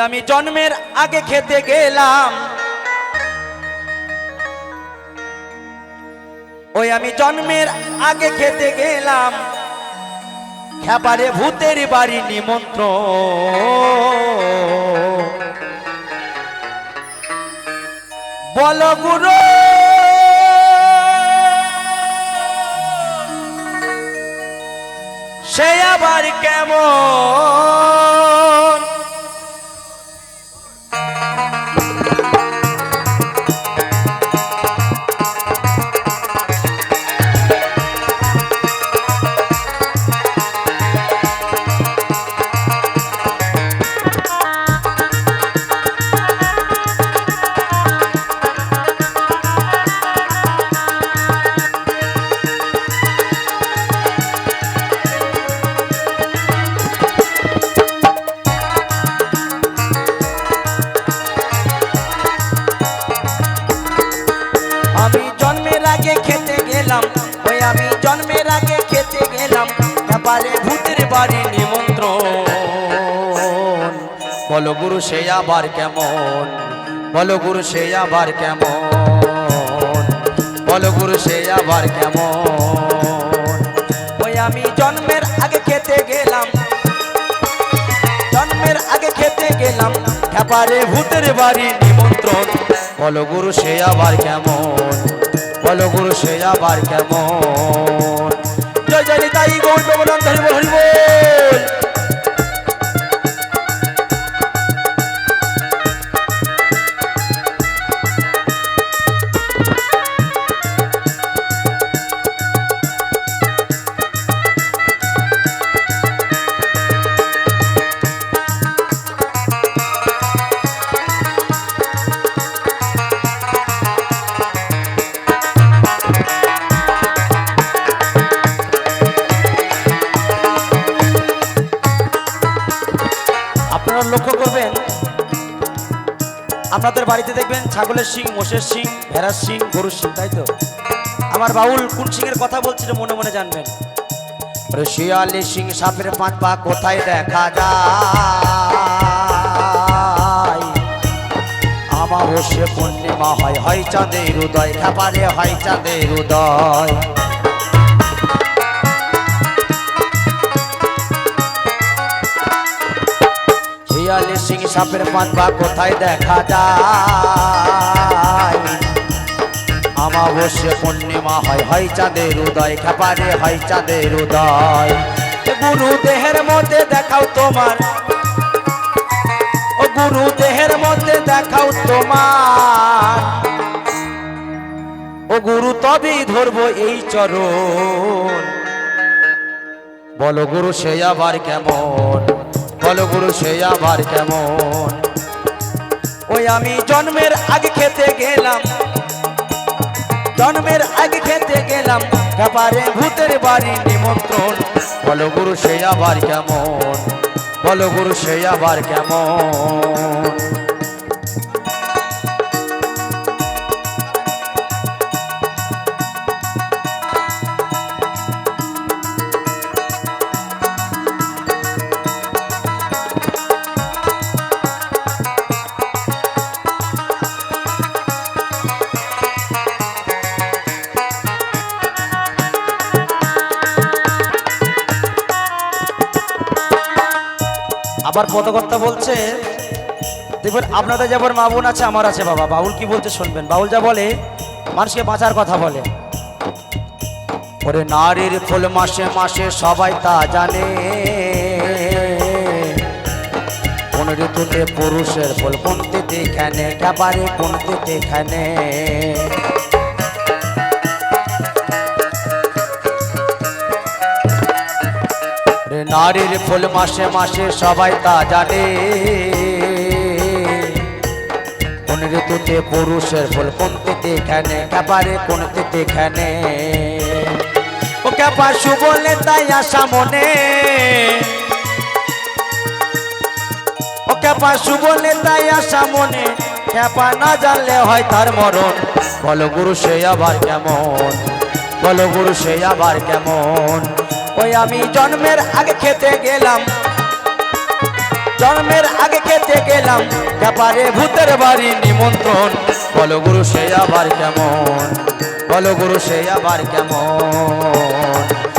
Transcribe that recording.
আমি জন্মের আগে খেতে গেলাম। ওই আমি জন্মের আগে খেতে গেলাম। খেপারে ভূতের বাড়ি নিমন্ত্রণ। বল গুরু। সে আবার কেমন? আমি জন্মের আগে খেতে গেলাম। এবারে ভূতের বাড়ি নিমন্ত্রণ। বলো গুরু, সে আবার কেমন? বলো গুরু, সে আবার কেমন? বলো গুরু, সে আবার কেমন? ওই আমি জন্মের আগে খেতে গেলাম। জন্মের আগে খেতে গেলাম। এবারে ভূতের বাড়ি নিমন্ত্রণ। বলো গুরু, সে আবার কেমন? বলো গুরু সে আবার কেমন? জয় জয় তাই গৌর ভগবান ধরি বল আপনারা লক্ষ্য করবেন, আপনাদের বাড়িতে দেখবেন ছাগলের শিং, মোষের শিং, ভেড়ার শিং, গরুর শিং, তাই তো? আমার বাউল কোন সিংয়ের কথা বলছে এটা মনে মনে জানবেন? শিয়ালি সিং সাপের পাঁচ পা কোথায় দেখা যায়? আমাবস্যে পূর্ণিমা হয় হয় চাঁদের উদয় খাবারে হয় চাঁদের উদয়। সিং সাপের পাঁচ পা কোথায় দেখা যায়? আমাবস্যে পূর্ণিমা, হয় হয় চাঁদের উদয়, খাপারে হয় চাঁদের উদয়। গুরু দেহের মধ্যে দেখাও তোমার। ও গুরু দেহের মধ্যে দেখাও তোমার। ও গুরু তবেই ধরবো এই চরণ। বলো গুরু, সে আবার কেমন? বলো গুরু, সে আবার কেমন? ওই আমি জন্মের আগে খেতে গেলাম। জন্মের আগে খেতে গেলাম। ব্যাপারে ভূতের বাড়ি নিমন্ত্রণ। বলো গুরু, সে আবার কেমন? বলো গুরু, সে আবার কেমন? আবার পদকর্তা বলছে? দেখবেন আপনাদের যেমন মা বোন আছে, আমার আছে বাবা। বাউল কি বলতে শুনবেন? বাউল যা বলে, মানুষকে বাঁচার কথা বলে। ওরে নারীর ফুল মাসে মাসে সবাই তা জানে। কোন ঋতুতে পুরুষের ফুল কোনটিতে এখানে ব্যাপারে কোনটিতে এখানে রে নারীর ফুল মাসে মাসে সবাই তা জানে। কোন ঋতুতে পুরুষের ফুল কোনটিতে এখানে ব্যাপারে কোনটিতে এখানে ও ক্যাপা বলে তাই আশা মনে। ও ক্যাপা বলে তাই আশা মনে। ক্যাপা না জানলে হয় তার মরণ। বলো গুরু সে আবার কেমন? বলো গুরু সে আবার কেমন? ওই আমি জন্মের আগে খেতে গেলাম। জন্মের আগে খেতে গেলাম। ব্যাপারে ভূতের বাড়ি নিমন্ত্রণ। বলো গুরু, সে আবার কেমন? বলো গুরু, সে আবার কেমন?